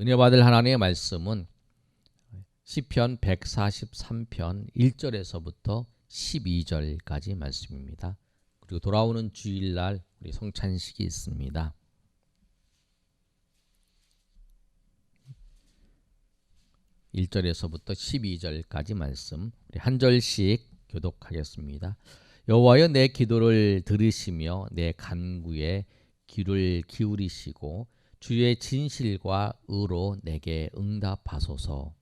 은혜 받을 하나님의 말씀은 시편 143편 1절에서부터 12절까지 말씀입니다. 그리고 돌아오는 주일날 우리 성찬식이 있습니다. (1절에서부터) (12절까지) 말씀 우리 한 절씩 교독하겠습니다. 여호와여 내 기도를 들으시며 내 간구에 귀를 기울이시고 주의 진실과 의로 내게 응답하소서.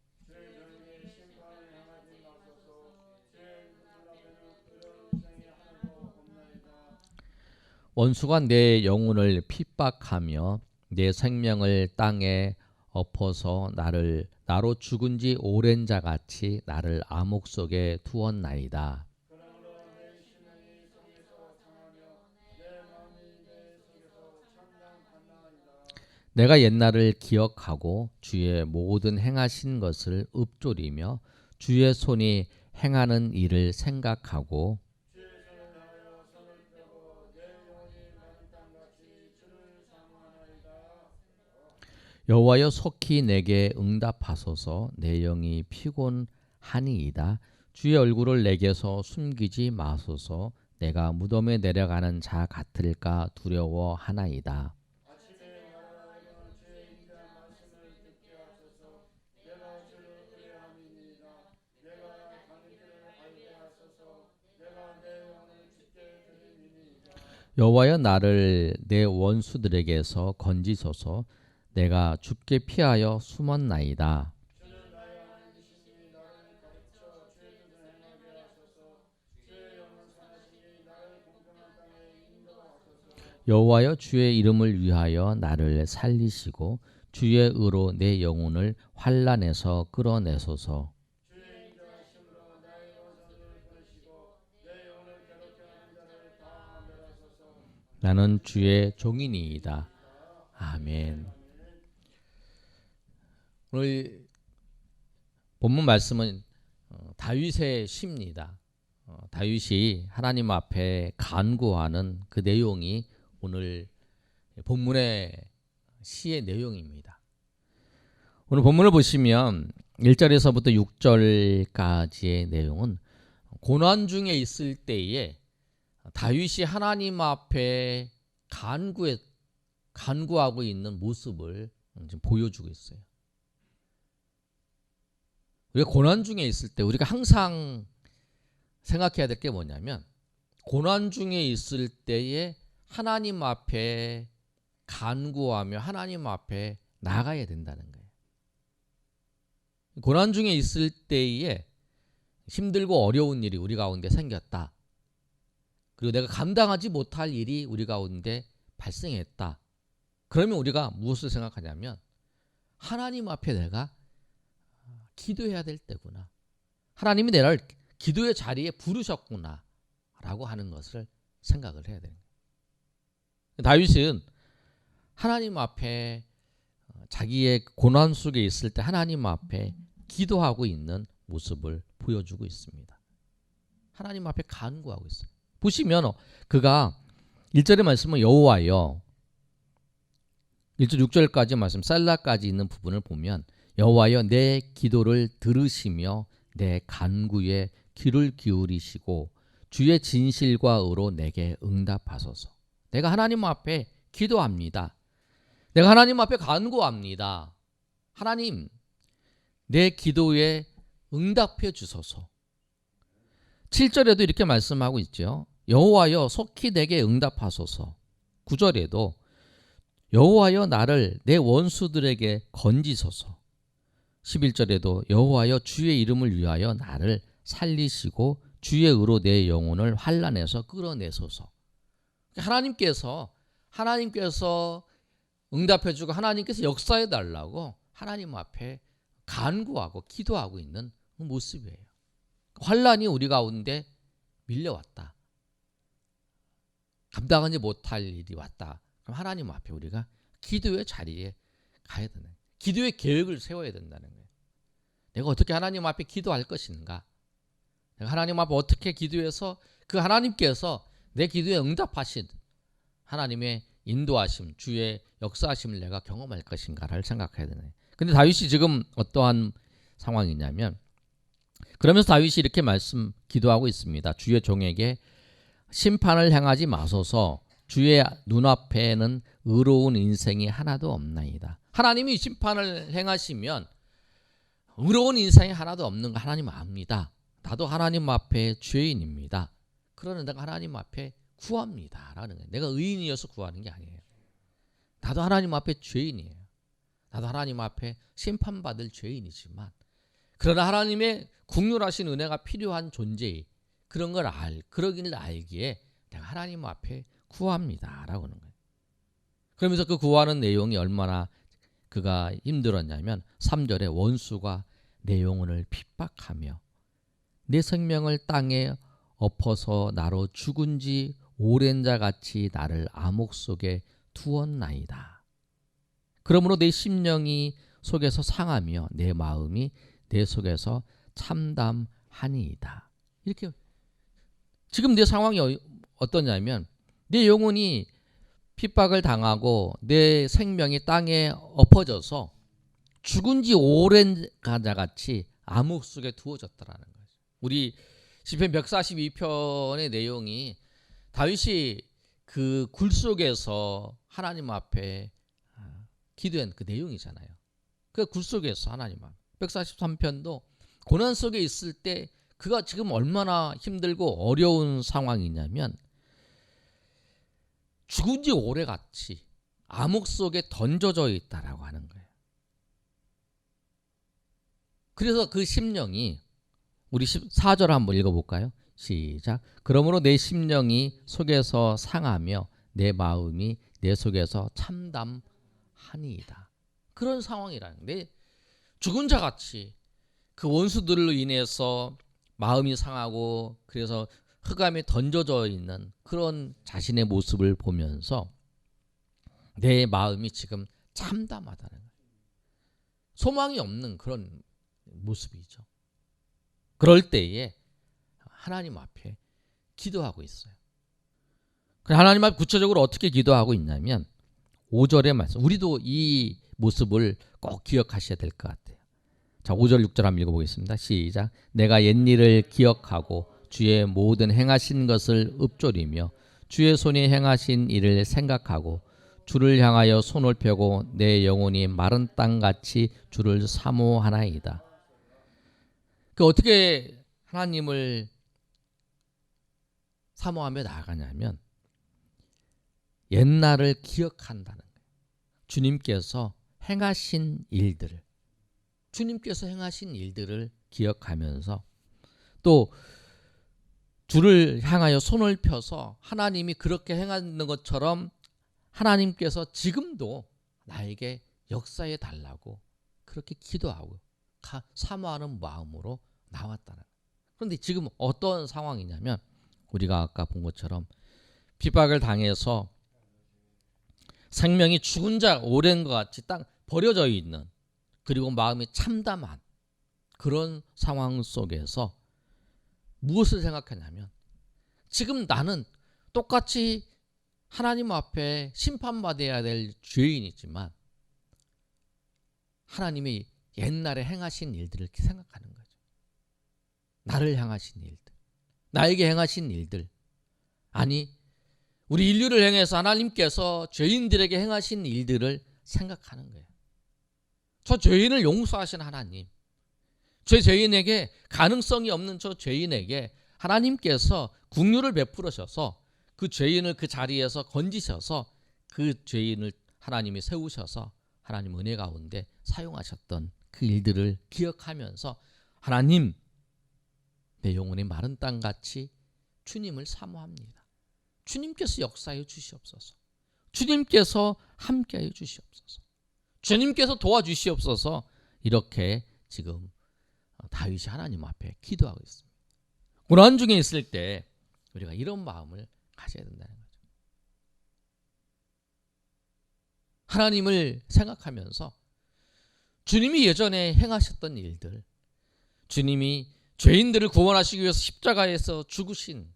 원수가 내 영혼을 핍박하며 내 생명을 땅에 엎어서 나를 나로 죽은 지 오랜 자 같이 나를 암흑 속에 두었나이다. 내가 옛날을 기억하고 주의 모든 행하신 것을 읊조리며 주의 손이 행하는 일을 생각하고 여호와여 속히 내게 응답하소서. 내 영이 피곤하니이다. 주의 얼굴을 내게서 숨기지 마소서. 내가 무덤에 내려가는 자 같을까 두려워하나이다 여호와여 나를 내 원수들에게서 건지소서 내가 죽게 피하여 숨었나이다. 여호와여 주의 이름을 위하여 나를 살리시고 주의 의로 내 영혼을 환란에서 끌어내소서. 나는 주의 종이니이다. 아멘. 오늘 본문 말씀은 어, 다윗의 시입니다. 어, 다윗이 하나님 앞에 간구하는 그 내용이 오늘 본문의 시의 내용입니다. 오늘 본문을 보시면 1절에서부터 6절까지의 내용은 고난 중에 있을 때에 다윗이 하나님 앞에 간구에 간구하고 있는 모습을 지금 보여주고 있어요. 우리가 고난 중에 있을 때 우리가 항상 생각해야 될 게 뭐냐면 고난 중에 있을 때에 하나님 앞에 간구하며 하나님 앞에 나가야 된다는 거예요. 고난 중에 있을 때에 힘들고 어려운 일이 우리 가운데 생겼다. 그리고 내가 감당하지 못할 일이 우리 가운데 발생했다. 그러면 우리가 무엇을 생각하냐면 하나님 앞에 내가 기도해야 될 때구나. 하나님이 내를 기도의 자리에 부르셨구나. 라고 하는 것을 생각을 해야 되는 거예요. 다윗은 하나님 앞에 어, 자기의 고난 속에 있을 때 하나님 앞에 기도하고 있는 모습을 보여주고 있습니다. 하나님 앞에 간구하고 있어요. 보시면 그가 1절의 말씀은 여호와여 1절 6절까지 말씀 쌀라까지 있는 부분을 보면 여호와여 내 기도를 들으시며 내 간구에 귀를 기울이시고 주의 진실과 의로 내게 응답하소서. 내가 하나님 앞에 기도합니다. 내가 하나님 앞에 간구합니다. 하나님 내 기도에 응답해 주소서. 7절에도 이렇게 말씀하고 있죠. 여호와여 속히 내게 응답하소서. 9절에도 여호와여 나를 내 원수들에게 건지소서. 11절에도 여호와여 주의 이름을 위하여 나를 살리시고 주의 의로 내 영혼을 환란에서 끌어내소서. 하나님께서 하나님께서 응답해 주고 하나님께서 역사해 달라고 하나님 앞에 간구하고 기도하고 있는 그 모습이에요. 환란이 우리 가운데 밀려왔다. 감당하지 못할 일이 왔다. 그럼 하나님 앞에 우리가 기도의 자리에 가야 되는 기도의 계획을 세워야 된다는 거예요. 내가 어떻게 하나님 앞에 기도할 것인가? 내가 하나님 앞에 어떻게 기도해서 그 하나님께서 내 기도에 응답하신 하나님의 인도하심, 주의 역사하심을 내가 경험할 것인가를 생각해야 되네. 근데 다윗이 지금 어떠한 상황이냐면 그러면서 다윗이 이렇게 말씀 기도하고 있습니다. 주의 종에게 심판을 행하지 마소서 주의 눈앞에는 의로운 인생이 하나도 없나이다. 하나님이 심판을 행하시면 의로운 인생이 하나도 없는 거 하나님 압니다. 나도 하나님 앞에 죄인입니다. 그러는 내가 하나님 앞에 구합니다 라는 거예요. 내가 의인이어서 구하는 게 아니에요. 나도 하나님 앞에 죄인이에요. 나도 하나님 앞에 심판받을 죄인이지만 그러나 하나님의 국률하신 은혜가 필요한 존재이 그런 걸 알, 그러기를 알기에 내가 하나님 앞에 구합니다라고 하는 거예요. 그러면서 그 구하는 내용이 얼마나 그가 힘들었냐면 3절에 원수가 내 영혼을 핍박하며 내 생명을 땅에 엎어서 나로 죽은 지 오랜 자 같이 나를 암흑 속에 두었나이다. 그러므로 내 심령이 속에서 상하며 내 마음이 내 속에서 참담하니이다. 이렇게 지금 내 상황이 어- 어떠냐면 내 영혼이 핍박을 당하고 내 생명이 땅에 엎어져서 죽은 지 오랜 가자 같이 암흑 속에 두어졌다라는 거죠. 우리 시편 142편의 내용이 다윗이 그 굴 속에서 하나님 앞에 아, 기도한 그 내용이잖아요. 그 굴 속에서 하나님 앞. 143편도 고난 속에 있을 때 그가 지금 얼마나 힘들고 어려운 상황이냐면 죽은 지 오래같이 암흑 속에 던져져 있다라고 하는 거예요. 그래서 그 심령이 우리 4절 한번 읽어볼까요? 시작. 그러므로 내 심령이 속에서 상하며 내 마음이 내 속에서 참담하니이다. 그런 상황이라는 내 죽은 자 같이 그 원수들로 인해서 마음이 상하고 그래서 흑암에 던져져 있는 그런 자신의 모습을 보면서 내 마음이 지금 참담하다는. 소망이 없는 그런 모습이죠. 그럴 때에 하나님 앞에 기도하고 있어요. 하나님 앞 구체적으로 어떻게 기도하고 있냐면 5절의 말씀. 우리도 이 모습을 꼭 기억하셔야 될 것 같아요. 자, 5절 6절 한번 읽어 보겠습니다. 시작. 내가 옛일을 기억하고 주의 모든 행하신 것을 읊조리며 주의 손이 행하신 일을 생각하고 주를 향하여 손을 펴고 내 영혼이 마른 땅 같이 주를 사모하나이다. 그 어떻게 하나님을 사모하며 나아가냐면 옛날을 기억한다는 거예요. 주님께서 행하신 일들을 주님께서 행하신 일들을 기억하면서 또 주를 향하여 손을 펴서 하나님이 그렇게 행하는 것처럼 하나님께서 지금도 나에게 역사해 달라고 그렇게 기도하고 사모하는 마음으로 나왔다는. 그런데 지금 어떤 상황이냐면 우리가 아까 본 것처럼 핍박을 당해서 생명이 죽은 자 오랜 것 같이 딱 버려져 있는 그리고 마음이 참담한 그런 상황 속에서 무엇을 생각하냐면 지금 나는 똑같이 하나님 앞에 심판받아야 될 죄인이지만 하나님이 옛날에 행하신 일들을 생각하는 거죠. 나를 향하신 일들, 나에게 행하신 일들. 아니, 우리 인류를 향해서 하나님께서 죄인들에게 행하신 일들을 생각하는 거예요. 저 죄인을 용서하신 하나님. 죄 죄인에게 가능성이 없는 저 죄인에게 하나님께서 국류를 베풀으셔서 그 죄인을 그 자리에서 건지셔서 그 죄인을 하나님이 세우셔서 하나님 은혜 가운데 사용하셨던 그 일들을 기억하면서 하나님 내 영혼이 마른 땅 같이 주님을 사모합니다. 주님께서 역사해 주시옵소서. 주님께서 함께해 주시옵소서. 주님께서 도와주시옵소서. 이렇게 지금 다윗이 하나님 앞에 기도하고 있습니다. 고난 중에 있을 때 우리가 이런 마음을 가져야 된다는 거죠. 하나님을 생각하면서 주님이 예전에 행하셨던 일들, 주님이 죄인들을 구원하시기 위해서 십자가에서 죽으신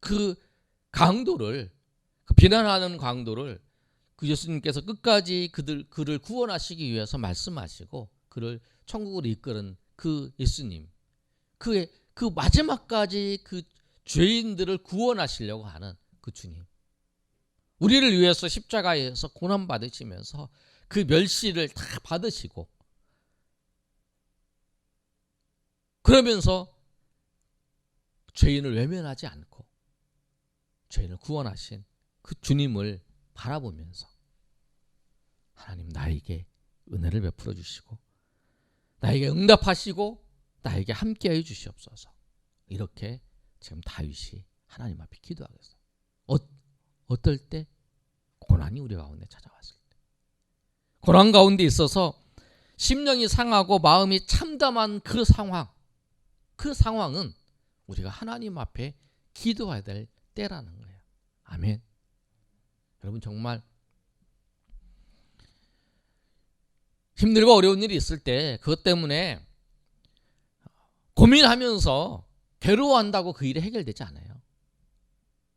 그 강도를 그 비난하는 강도를 그 예수님께서 끝까지 그들 그를 구원하시기 위해서 말씀하시고 그를 천국으로 이끄는 그 예수님 그의 그 마지막까지 그 죄인들을 구원하시려고 하는 그 주님. 우리를 위해서 십자가에서 고난 받으시면서 그 멸시를 다 받으시고 그러면서 죄인을 외면하지 않고 죄인을 구원하신 그 주님을 바라보면서 하나님 나에게 은혜를 베풀어 주시고 나에게 응답하시고 나에게 함께해 주시옵소서. 이렇게 지금 다윗이 하나님 앞에 기도하겠어요. 어, 어떨 때 고난이 우리 가운데 찾아왔을 때 고난 가운데 있어서 심령이 상하고 마음이 참담한 그 상황 그 상황은 우리가 하나님 앞에 기도해야 될 때라는 거예요. 아멘. 여러분 정말 힘들고 어려운 일이 있을 때 그것 때문에 고민하면서 괴로워한다고 그 일이 해결되지 않아요.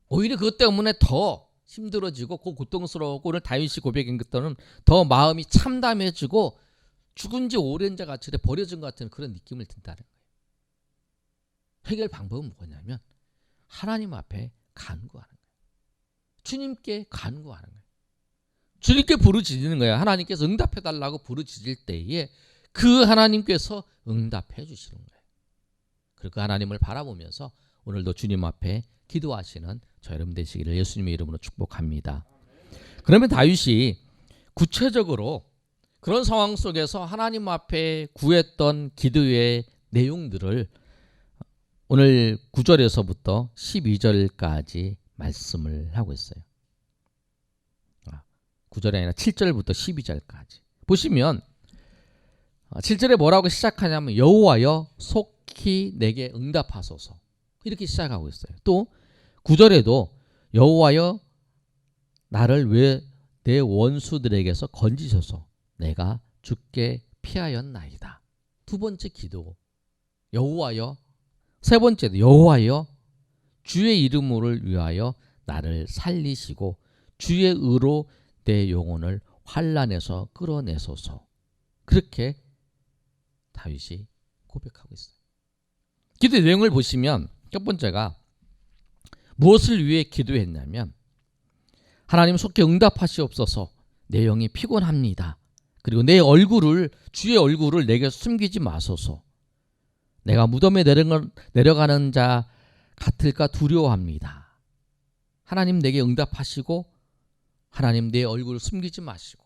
오히려 그것 때문에 더 힘들어지고 그 고통스러웠고 오늘 다윗이 고백한 것들은 더 마음이 참담해지고 죽은 지 오랜 자 같이 버려진 것 같은 그런 느낌을 든다는 거예요. 해결 방법은 뭐냐면 하나님 앞에 간구하는 거예요. 주님께 간구하는 거예요. 주님께 부르짖는 거예요. 하나님께서 응답해 달라고 부르짖을 때에 그 하나님께서 응답해 주시는 거예요. 그리고 그 하나님을 바라보면서 오늘도 주님 앞에 기도하시는 저 여러분 되시기를 예수님의 이름으로 축복합니다. 그러면 다윗이 구체적으로 그런 상황 속에서 하나님 앞에 구했던 기도의 내용들을 오늘 9절에서부터 12절까지 말씀을 하고 있어요. 9절이 아니라 7절부터 12절까지. 보시면 7절에 뭐라고 시작하냐면 여호와여 속히 내게 응답하소서. 이렇게 시작하고 있어요. 또 9절에도 여호와여 나를 왜 내 원수들에게서 건지소서. 내가 죽게 피하였나이다. 두 번째 기도. 여호와여 세 번째도 여호와여 주의 이름을 위하여 나를 살리시고 주의 의로 내 영혼을 환란에서 끌어내소서. 그렇게 다윗이 고백하고 있어요. 기도 내용을 보시면 첫 번째가 무엇을 위해 기도했냐면 하나님 속히 응답하시옵소서 내 영이 피곤합니다. 그리고 내 얼굴을 주의 얼굴을 내게 숨기지 마소서. 내가 무덤에 내려가는 자 같을까 두려워합니다. 하나님 내게 응답하시고 하나님 내 얼굴을 숨기지 마시고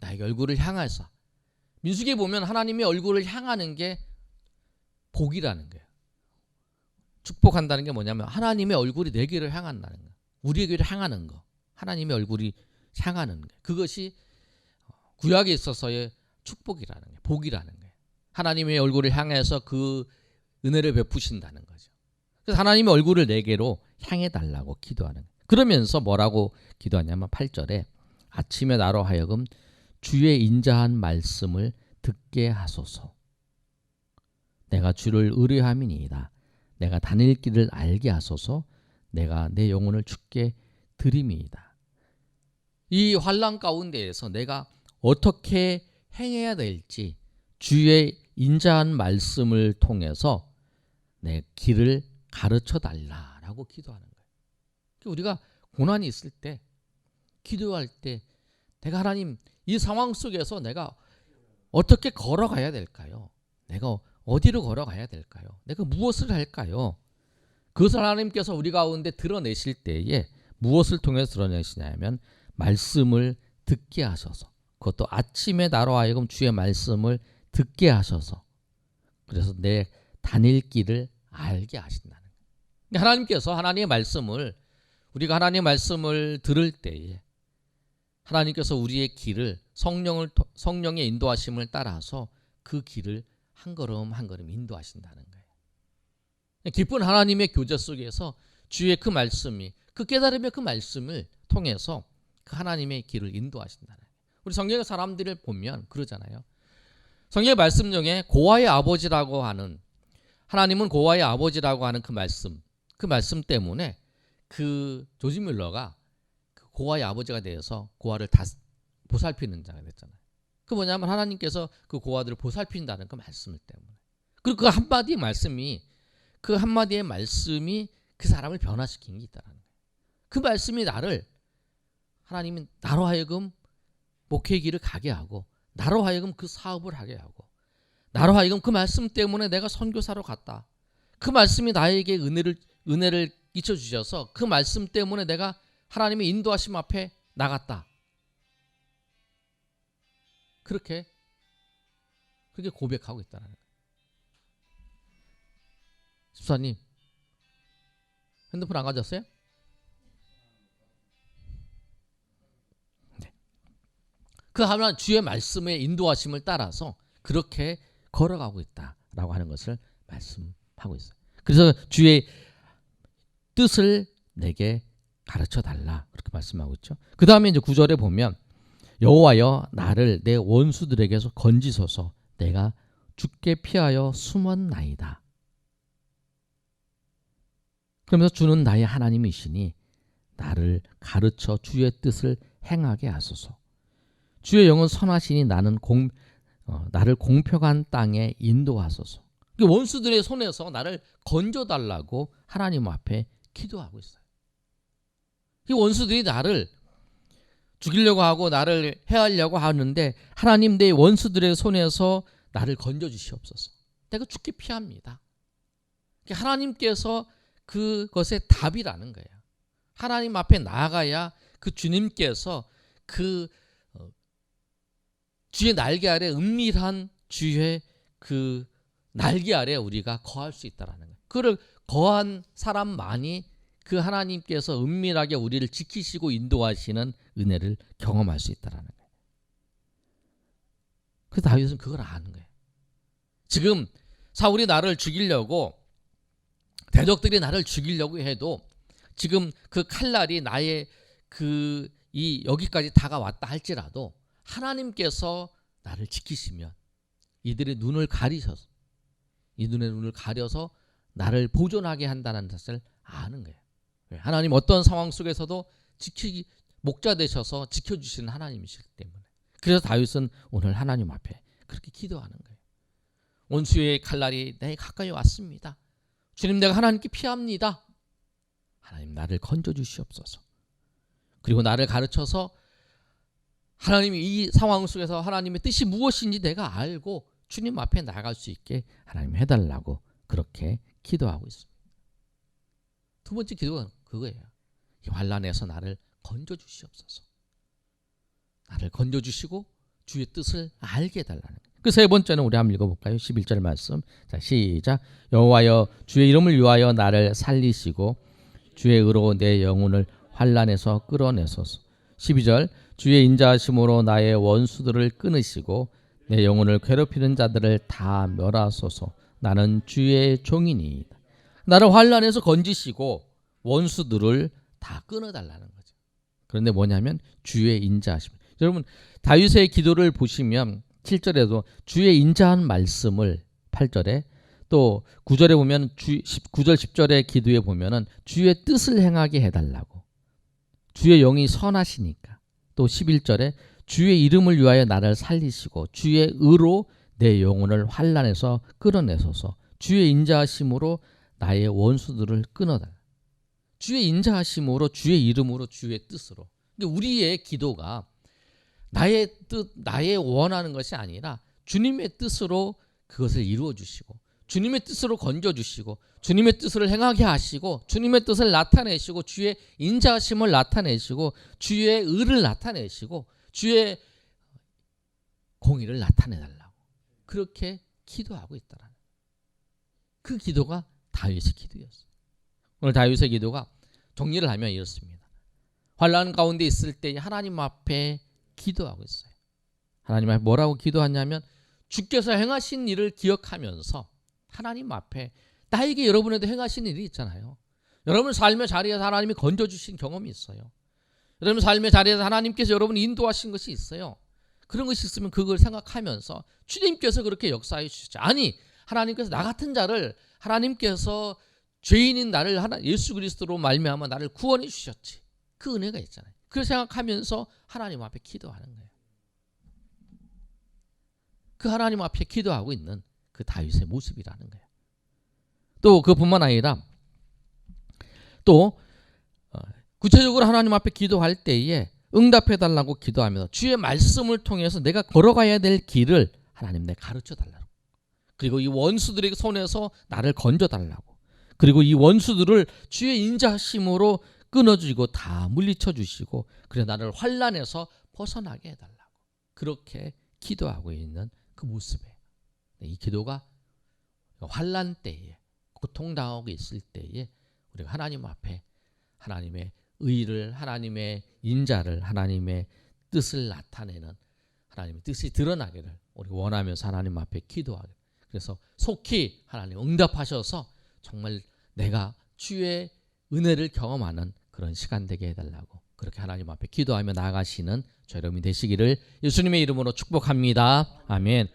나에게 얼굴을 향해서 민수기에 보면 하나님의 얼굴을 향하는 게 복이라는 거예요. 축복한다는 게 뭐냐면 하나님의 얼굴이 내게를 향한다는 거예요. 우리에게를 향하는 거. 하나님의 얼굴이 향하는 거. 그것이 구약에 있어서의 축복이라는 거예요. 복이라는 거예요. 하나님의 얼굴을 향해서 그 은혜를 베푸신다는 거죠. 그래서 하나님의 얼굴을 내게로 향해 달라고 기도하는 거예요. 그러면서 뭐라고 기도하냐면 8절에 아침에 나로 하여금 주의 인자한 말씀을 듣게 하소서. 내가 주를 의뢰함이니이다. 내가 다닐 길을 알게 하소서. 내가 내 영혼을 주께 드림이이다. 이 환란 가운데에서 내가 어떻게 행해야 될지 주의 인자한 말씀을 통해서 내 길을 가르쳐 달라라고 기도하는 거예요. 우리가 고난이 있을 때 기도할 때 내가 하나님 이 상황 속에서 내가 어떻게 걸어가야 될까요? 내가 어디로 걸어가야 될까요? 내가 무엇을 할까요? 그것을 하나님께서 우리 가운데 드러내실 때에 무엇을 통해서 드러내시냐면 말씀을 듣게 하셔서 그것도 아침에 나로 하여금 주의 말씀을 듣게 하셔서 그래서 내 다닐 길을 알게 하신다는 거예요. 그러니까 하나님께서 하나님의 말씀을 우리가 하나님의 말씀을 들을 때에 하나님께서 우리의 길을 성령을 성령의 인도하심을 따라서 그 길을 한 걸음 한 걸음 인도하신다는 거예요. 깊은 하나님의 교제 속에서 주의 그 말씀이 그 깨달음의 그 말씀을 통해서 그 하나님의 길을 인도하신다는 거예요. 우리 성경의 사람들을 보면 그러잖아요. 성경의 말씀 중에 고아의 아버지라고 하는 하나님은 고아의 아버지라고 하는 그 말씀, 그 말씀 때문에 그 조지 밀러가 고아의 아버지가 되어서 고아를 다 보살피는 자가 됐잖아요. 그 뭐냐면 하나님께서 그 고아들을 보살핀다는 그 말씀을 때문에. 그리고 그 한마디의 말씀이 그 한마디의 말씀이 그 사람을 변화시킨 게 있다는 거예요. 그 말씀이 나를 하나님이 나로 하여금 목회 길을 가게 하고 나로 하여금 그 사업을 하게 하고 나로 하여금 그 말씀 때문에 내가 선교사로 갔다. 그 말씀이 나에게 은혜를 은혜를 끼쳐 주셔서 그 말씀 때문에 내가 하나님의 인도하심 앞에 나갔다. 그렇게 그렇게 고백하고 있다는 거예요. 집사님 핸드폰 안 가졌어요? 네. 그 하나 주의 말씀의 인도하심을 따라서 그렇게 걸어가고 있다라고 하는 것을 말씀하고 있어요. 그래서 주의 뜻을 내게 가르쳐 달라 그렇게 말씀하고 있죠. 그 다음에 이제 구절에 보면 여호와여 나를 내 원수들에게서 건지소서 내가 죽게 피하여 숨었나이다. 그러면서 주는 나의 하나님이시니 나를 가르쳐 주의 뜻을 행하게 하소서. 주의 영은 선하시니 나는 공 어, 나를 공평한 땅에 인도하소서. 그 원수들의 손에서 나를 건져 달라고 하나님 앞에 기도하고 있어요. 이 원수들이 나를 죽이려고 하고 나를 해하려고 하는데 하나님 내 원수들의 손에서 나를 건져 주시옵소서. 내가 죽기 피합니다. 하나님께서 그것의 답이라는 거예요. 하나님 앞에 나아가야 그 주님께서 그 어, 주의 날개 아래 은밀한 주의 그 날개 아래 우리가 거할 수 있다라는 거예요. 그를 거한 사람만이 그 하나님께서 은밀하게 우리를 지키시고 인도하시는 은혜를 경험할 수 있다라는 거예요. 그 다윗은 그걸 아는 거예요. 지금 사울이 나를 죽이려고 대적들이 나를 죽이려고 해도 지금 그 칼날이 나의 그 이 여기까지 다가왔다 할지라도 하나님께서 나를 지키시면 이들의 눈을 가리셔서 이 눈의 눈을 가려서 나를 보존하게 한다는 것을 아는 거예요. 하나님 어떤 상황 속에서도 지키기 목자 되셔서 지켜주시는 하나님이시기 때문에 그래서 다윗은 오늘 하나님 앞에 그렇게 기도하는 거예요. 원수의 칼날이 내 가까이 왔습니다. 주님 내가 하나님께 피합니다. 하나님 나를 건져 주시옵소서. 그리고 나를 가르쳐서 하나님이 이 상황 속에서 하나님의 뜻이 무엇인지 내가 알고 주님 앞에 나갈 수 있게 하나님 해달라고 그렇게 기도하고 있습니다. 두 번째 기도가 그거예요. 이 환란에서 나를 건져 주시옵소서. 나를 건져 주시고 주의 뜻을 알게 해달라는 그세 번째는 우리 한번 읽어볼까요? 11절 말씀. 자 시작. 여호와여 주의 이름을 위하여 나를 살리시고 주의 의로 내 영혼을 환란에서 끌어내소서. 12절 주의 인자하심으로 나의 원수들을 끊으시고 내 영혼을 괴롭히는 자들을 다 멸하소서. 나는 주의 종이니이다. 나를 환란에서 건지시고 원수들을 다 끊어달라는 거죠. 그런데 뭐냐면 주의 인자하심. 여러분 다윗의 기도를 보시면 7절에도 주의 인자한 말씀을 8절에 또 9절에 보면 주 9절 10절의 기도에 보면은 주의 뜻을 행하게 해달라고 주의 영이 선하시니까 또 11절에 주의 이름을 위하여 나를 살리시고 주의 의로 내 영혼을 환란에서 끌어내소서. 주의 인자하심으로 나의 원수들을 끊어달라. 주의 인자하심으로 주의 이름으로 주의 뜻으로. 우리의 기도가 나의 뜻, 나의 원하는 것이 아니라 주님의 뜻으로 그것을 이루어 주시고 주님의 뜻으로 건져 주시고 주님의 뜻을 행하게 하시고 주님의 뜻을 나타내시고 주의 인자하심을 나타내시고 주의 의를 나타내시고 주의 공의를 나타내 달라고 그렇게 기도하고 있다라는 그 기도가 다윗의 기도였어요. 오늘 다윗의 기도가 정리를 하면 이렇습니다. 환란 가운데 있을 때 하나님 앞에 기도하고 있어요. 하나님 앞에 뭐라고 기도하냐면 주께서 행하신 일을 기억하면서 하나님 앞에 나에게 여러분에도 행하신 일이 있잖아요. 여러분 삶의 자리에서 하나님이 건져주신 경험이 있어요. 여러분 삶의 자리에서 하나님께서 여러분 인도하신 것이 있어요. 그런 것이 있으면 그걸 생각하면서 주님께서 그렇게 역사해 주시죠. 아니 하나님께서 나 같은 자를 하나님께서 죄인인 나를 하나 예수 그리스도로 말미암아 나를 구원해 주셨지. 그 은혜가 있잖아요. 그 생각하면서 하나님 앞에 기도하는 거예요. 그 하나님 앞에 기도하고 있는 그 다윗의 모습이라는 거예요. 또 그뿐만 아니라 또 어, 구체적으로 하나님 앞에 기도할 때에 응답해 달라고 기도하면서 주의 말씀을 통해서 내가 걸어가야 될 길을 하나님 내 가르쳐 달라고. 그리고 이 원수들의 손에서 나를 건져 달라고. 그리고 이 원수들을 주의 인자심으로 끊어주고 다 물리쳐 주시고 그래 나를 환란에서 벗어나게 해달라고. 그렇게 기도하고 있는 그 모습이에요. 이 기도가 환란 때에 고통당하고 있을 때에 우리가 하나님 앞에 하나님의 의를 하나님의 인자를 하나님의 뜻을 나타내는 하나님의 뜻이 드러나기를 우리 원하면서 하나님 앞에 기도하게 그래서 속히 하나님 응답하셔서 정말 내가 주의 은혜를 경험하는 그런 시간 되게 해달라고 그렇게 하나님 앞에 기도하며 나아가시는 저 여러분이 되시기를 예수님의 이름으로 축복합니다. 아멘.